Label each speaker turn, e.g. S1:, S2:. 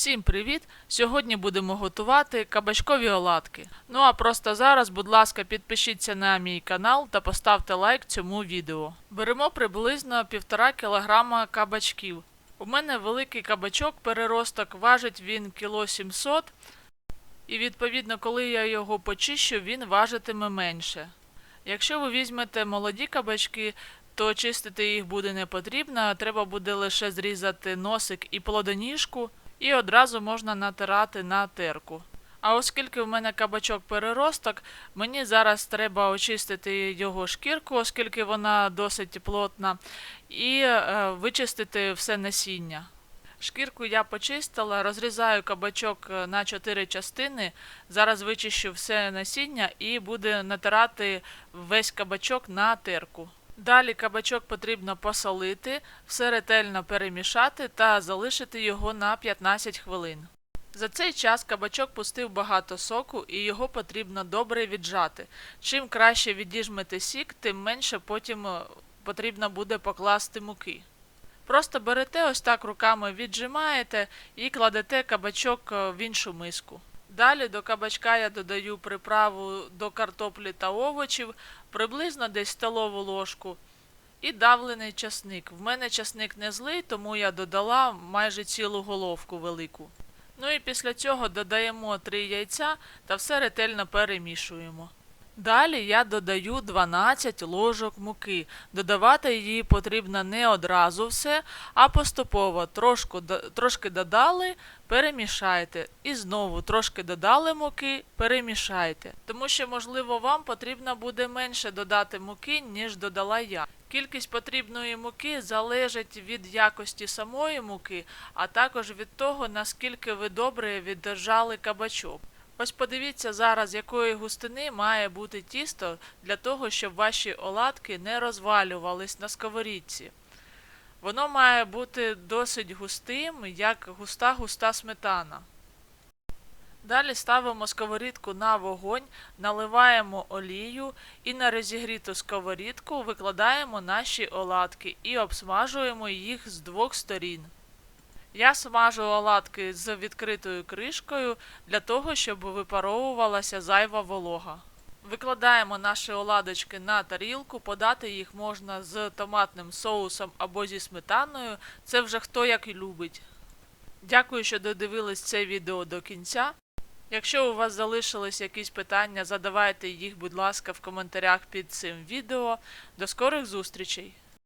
S1: Всім привіт! Сьогодні будемо готувати кабачкові оладки. Ну а просто зараз, будь ласка, підпишіться на мій канал та поставте лайк цьому відео. Беремо приблизно 1,5 кг кабачків. У мене великий кабачок переросток, важить він кіло 700 і відповідно, коли я його почищу, він важитиме менше. Якщо ви візьмете молоді кабачки, то чистити їх буде не потрібно, треба буде лише зрізати носик і плодоніжку, і одразу можна натирати на терку. А оскільки в мене кабачок переросток, мені зараз треба очистити його шкірку, оскільки вона досить плотна, і е, вичистити все насіння. Шкірку я почистила, розрізаю кабачок е, на 4 частини. Зараз вичищу все насіння і буду натирати весь кабачок на терку. Далі кабачок потрібно посолити, все ретельно перемішати та залишити його на 15 хвилин. За цей час кабачок пустив багато соку і його потрібно добре віджати. Чим краще відіжмете сік, тим менше потім е, потрібно буде покласти муки. Просто берете ось так руками віджимаєте і кладете кабачок е, в іншу миску. Далі до кабачка я додаю приправу до картоплі та овочів, приблизно десь столову ложку. І давлений часник. В мене часник не злий, тому я додала майже цілу головку велику. Ну і після цього додаємо 3 яйця та все ретельно перемішуємо. Далі я додаю 12 ложок муки. Додавати її потрібно не одразу все, а поступово трошку, трошки додали, перемішайте. І знову трошки додали муки, перемішайте. Тому що, можливо, вам потрібно буде менше додати муки, ніж додала я. Кількість потрібної муки залежить від якості самої муки, а також від того, наскільки ви добре віддержали кабачок. Ось подивіться зараз, якої густини має бути тісто для того, щоб ваші оладки не розвалювались на сковорідці. Воно має бути досить густим, як густа-густа сметана. Далі ставимо сковорідку на вогонь, наливаємо олію і на розігріту сковорідку викладаємо наші оладки і обсмажуємо їх з двох сторін. Я смажу оладки з відкритою кришкою для того, щоб випаровувалася зайва волога. Викладаємо наші оладочки на тарілку, подати їх можна з томатним соусом або зі сметаною. Це вже хто як і любить. Дякую, що додивились це відео до кінця. Якщо у вас залишились якісь питання, задавайте їх, будь ласка, в коментарях під цим відео. До скорих зустрічей!